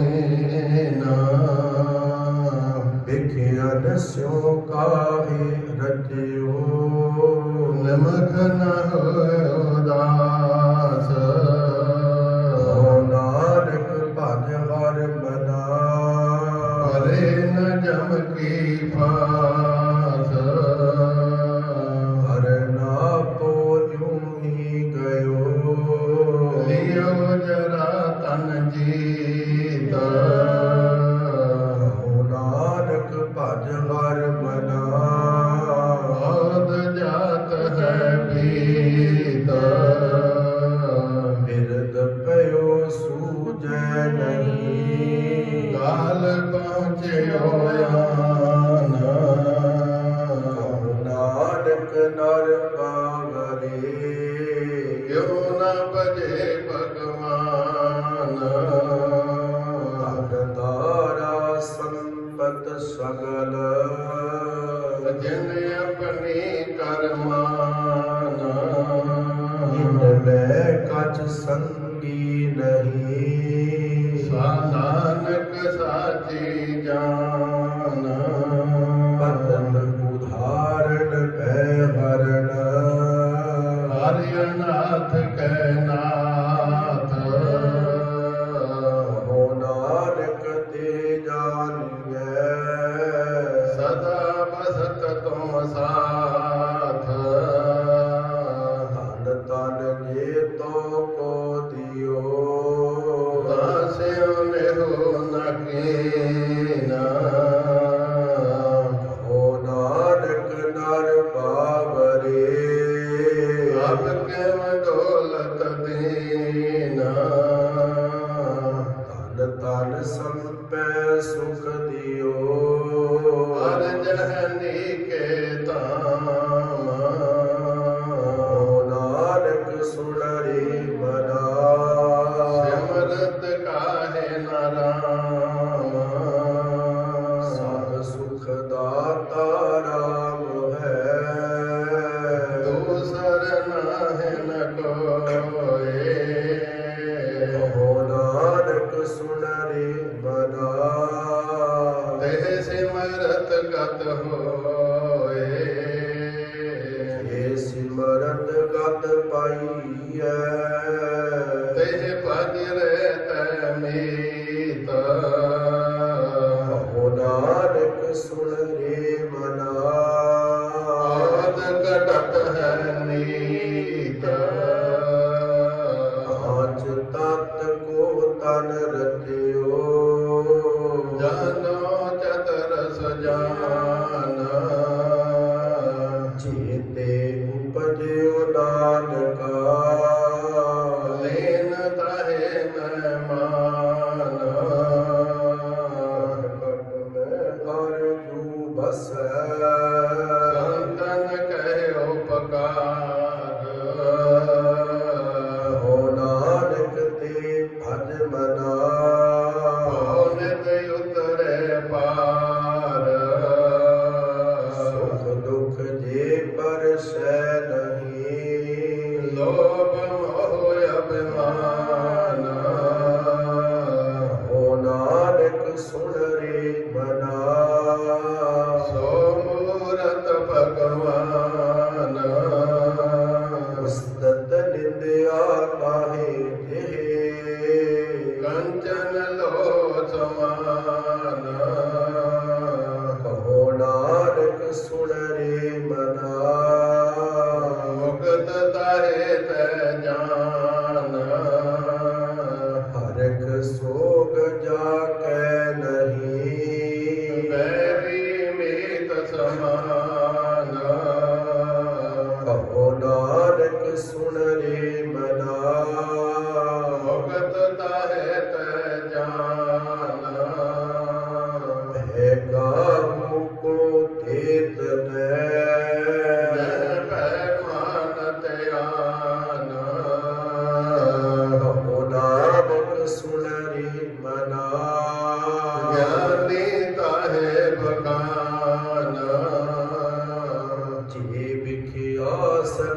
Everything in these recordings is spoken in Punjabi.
ਨੈਣਾ ਵਿਖਿਆ ਦਸਿਓ ਕਾਹੇ ਰਚਿਓ ਨਮਕ ਨਾ the olhar. Lord.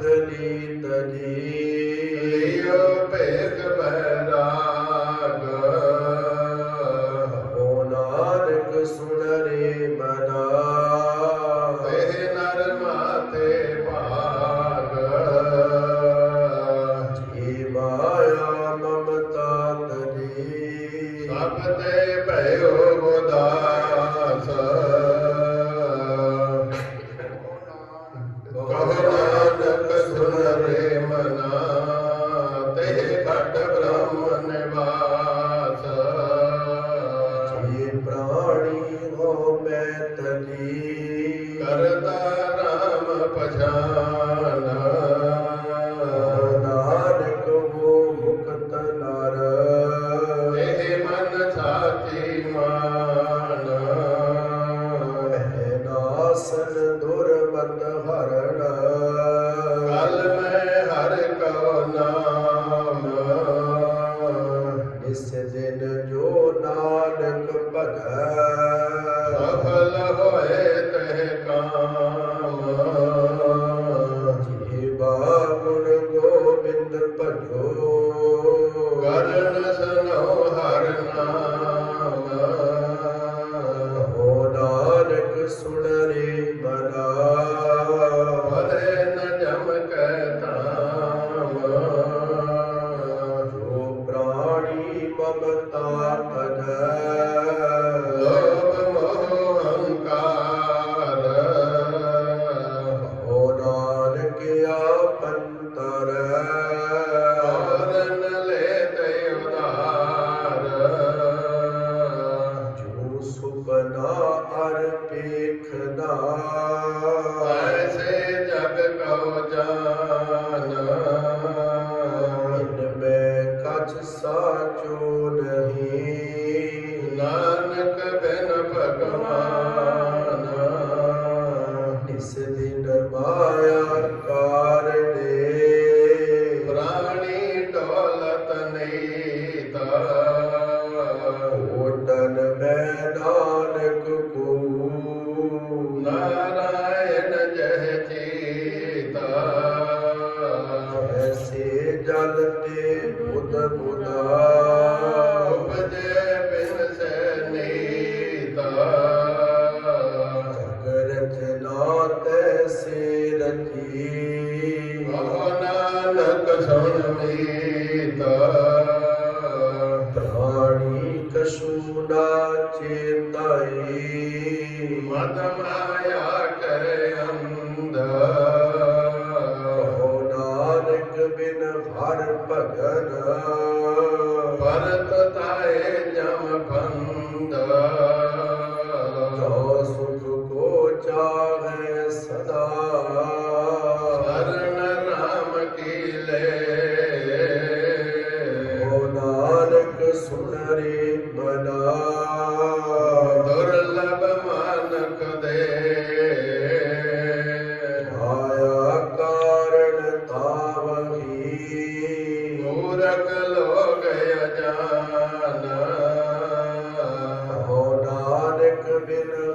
تدلي تدلي ਕਰਤਾ ਨਾਮ ਭਜਾ।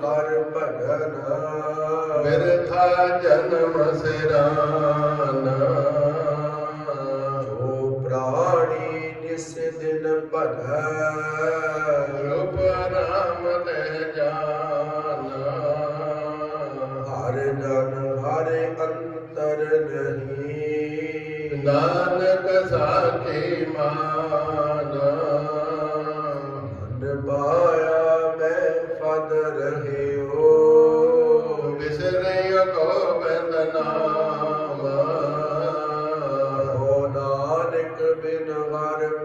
ਹਰ ਭਜਨ ਬਿਰਥਾ ਜਨਮ ਸਿਰਾਨਾ।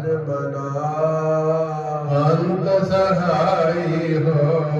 ਹਰ ਭਜ ਮਨਾ ਅੰਤ ਸਹਾਈ ਹੋਏ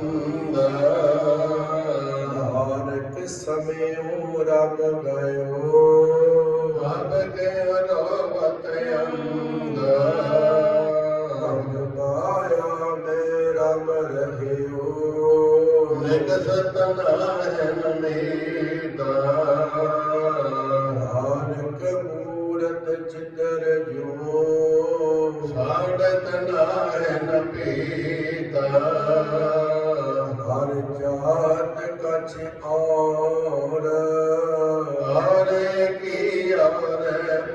ਕੈ ਪੰਦਾ ਨਾਨਕ ਸਮਿਉ ਰਮ ਗਇਓ।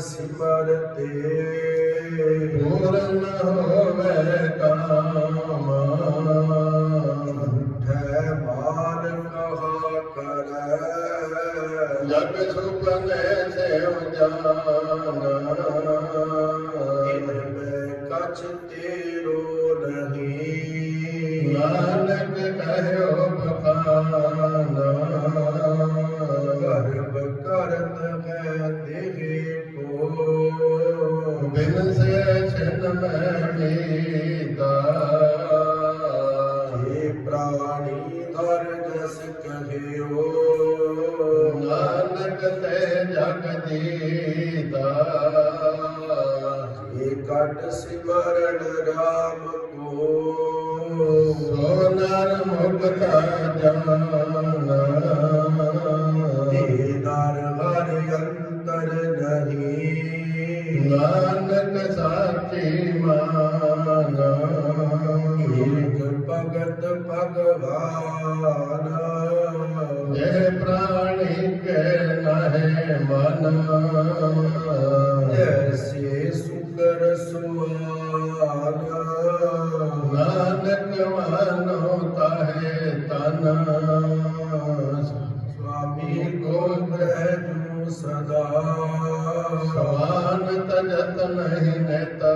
ਸਿਮਰਤੇ ਪੂਰਨ ਹੋਵੇ ਕਾਮ ਕਟ ਸਿਮਰਨ ਰਾਮ ਕੋ। ਸੋ ਨਰ ਮੁਕਤਾ ਜਾਨਾ ਦੀਦਾਰ ਹਰ ਅੰਤਰ ਨਹੀਂ। ਨਾਨਕ ਸਾਚੀ ਮਾਨਾ। ਏਕ ਭਗਤ ਭਗਵਾਨ। ਜੇ ਪ੍ਰਾਣੀ ਕੇ ਨਹਿ ਮਨ। ਨਾਨਕ ਮਾਨੋ ਤਾਹੇ ਤਨ। ਸੁਆਮੀ ਕੋ ਗ੍ਰਹਿ ਨੂੰ ਸਦਾ। ਸਵਾਨ ਤਜਤ ਨਹੀਂ ਨੇਤਾ।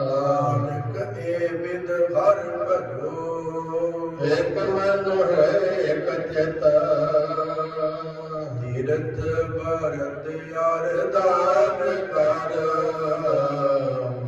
ਨਾਨਕ ਏ ਵਿਦ ਹਰ ਭਜੋ। ਇਕ ਮਨ ਹੈ ਇਕ ਚਿਤ। ਤੀਰਥ ਭਰਤ ਅਰਦਾਨ ਕਰ।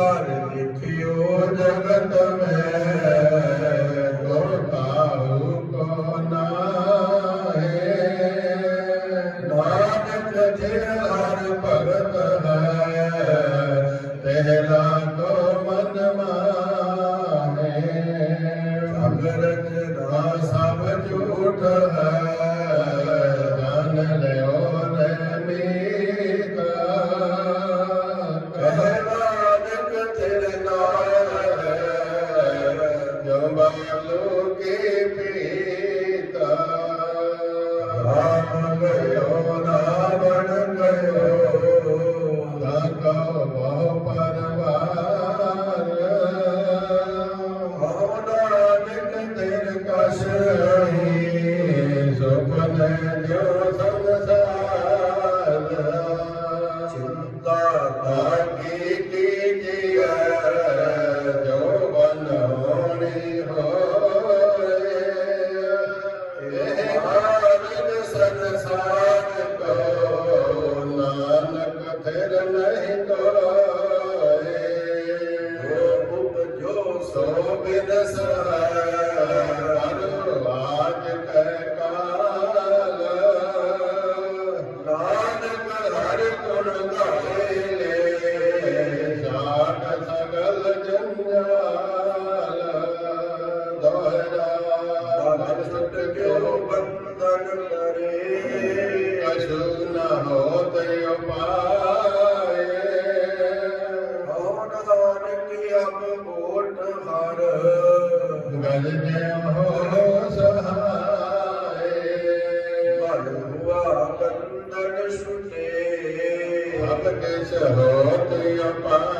ਧਨ ਲਿਖਿਓ ਜਗਤ ਮੈਂ। লোকে পেয়ে ਫਿਰ ਨਹੀਂ ਤੋਏ ਹੋ ਉਪਜੋ ਸੋ ਬਿਨ ਸਹਾਇ ਕੋਟ ਹਰ ਗਲ ਹੋ ਸਹਾਏ। ਮਨ ਹੁਆ ਕੰਨੜ ਸੁਨੇ। ਅਬ ਕੇ ਸਹੋਤ ਅਪਾਰ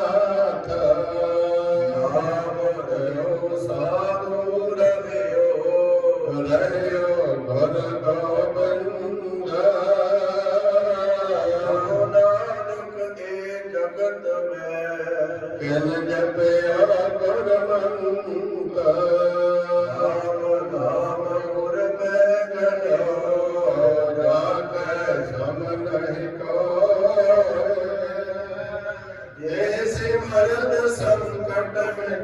ಬೆಟ್ಟದ ಮೇಲೆ